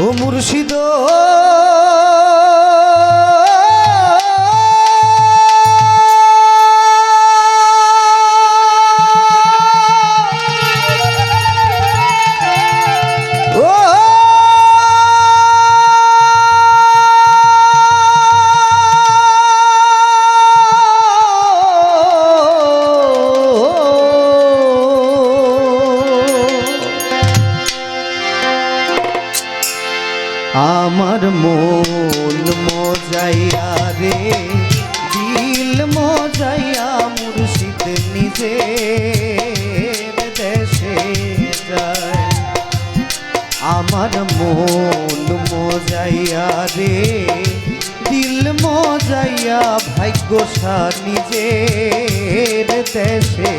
ও মুর্শিদ মন মজাইয়া রে দিল মজাইয়া মুর্শিদ নিজে দেশে যায়। আমার মন মজাইয়া রে, দিল মজাইয়া ভাগ্যসা নিজের দেশে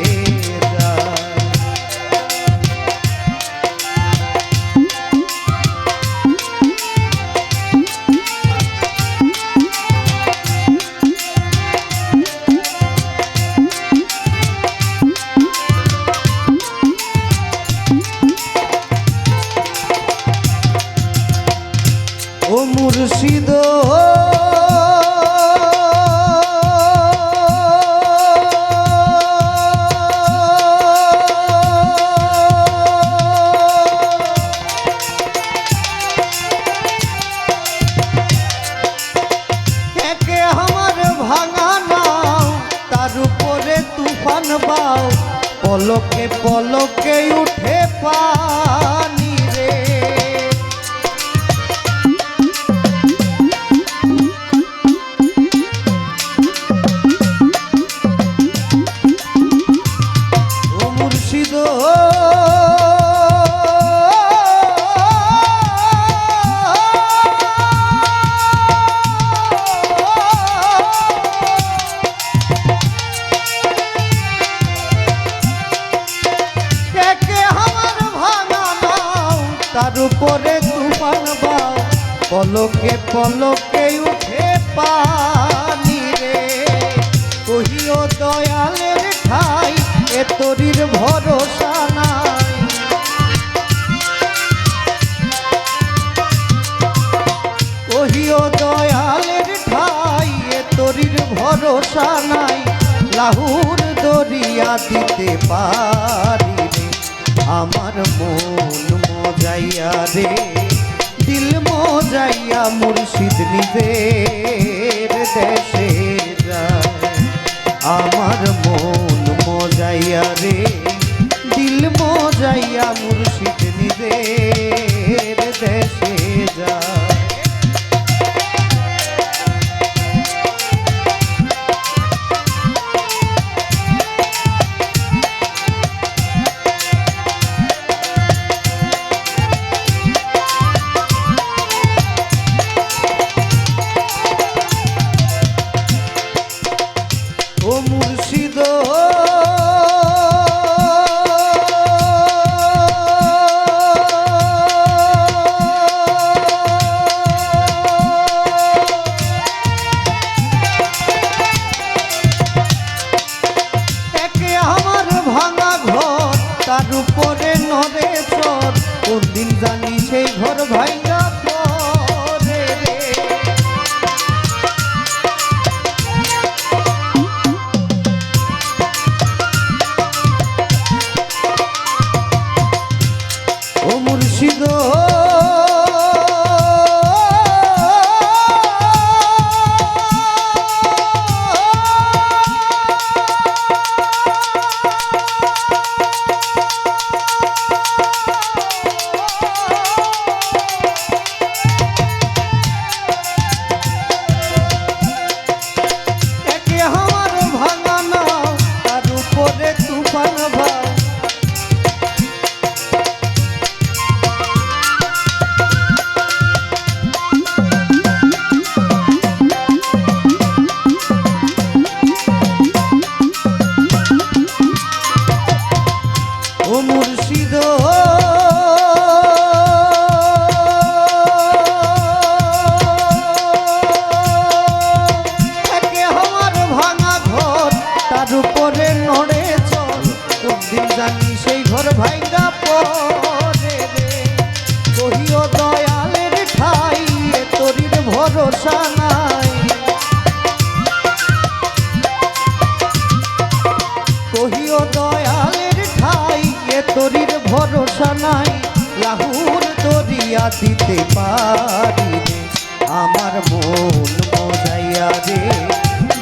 উঠে পানি পলকে পলকে উঠে পানি রে। কহিও দয়ালের ঠাই, এ তরির ভরসা নাই। কহিও দয়ালের ঠাই, এ তরির ভরসা নাই। লাহুর দরিয়া দিতে পারি রে। আমার মন মজাইয়া রে। দিল মজাইয়া মুর্শিদ নিজের দেশে আমার মন মজাইয়া রে দিল মজাইয়া মুর্শিদ নিজের দেশে উপরে নরে চর কোন দিন জানি সেই ঘর ভাঙ্গা পরে। রে ও মুর্শিদ দিয়া দিতে পারি আমার মন মজাইয়া রে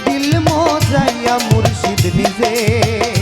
দিল মজাইয়া মুর্শিদ নিজের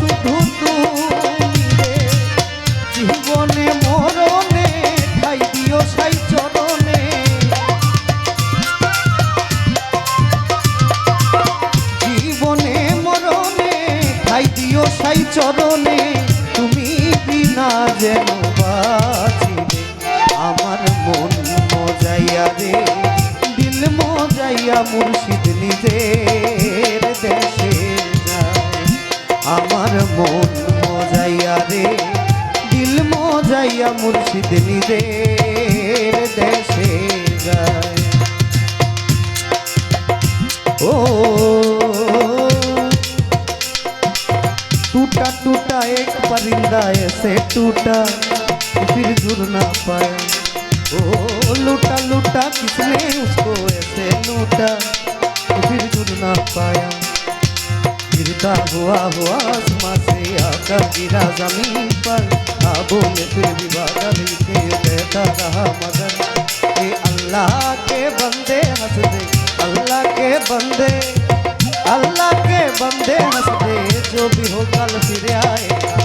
চরণে তুমি বিনা যেন বাঁচিলে। আমার মন মজাইয়া রে দিল মজাইয়া মুর্শিদ নিজের দেশে আমার মন মজাইয়া রে দিল মজাইয়া মুর্শিদ নিজের দেশে যায়। ओ टूटा टूटा, एक परिंदा ऐसे टूटा फिर जुड़ ना पाया। ओ, लूटा लूटा, किसने उसको ऐसे लूटा फिर जुड़ ना पाया। गिरता हुआ हुआ, आसमां से आकर गिरा ज़मीन पर। आबों में फिर भी बादल के बहता रहा मगर। ये अल्लाह के बंदे हंस दे, अल्लाह के बंदे। अल्लाह के बंदे हंस दे जो भी हो गल फिर आएगा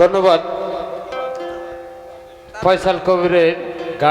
ধন্যবাদ। ফয়সাল কবিরের